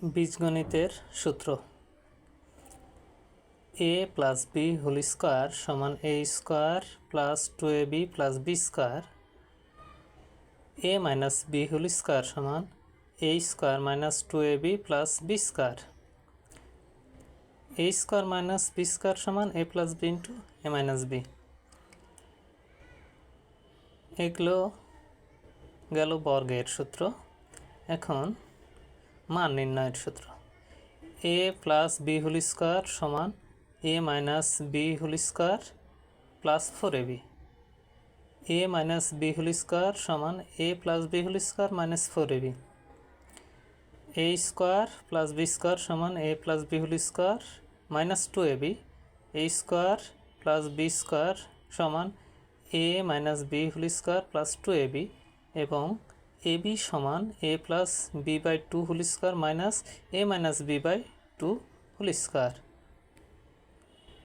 বীজগণিতের সূত্র। A plus B whole square সমান A square plus two A B plus B square A minus B whole square সমান A square minus two A B plus B square A square minus B square সমান A plus B into A minus B এগুলো গেল বর্গের সূত্র। এখন মান নির্ণয়ের সূত্র। A plus B whole square সমান A minus B whole square plus four A B A minus B whole square সমান A plus B whole square minus four A B A square plus B square সমান A plus B whole square minus two A B A square plus B square সমান A minus B whole square plus two A B এবং A B সমান A plus B by two whole square minus A minus B by two whole square.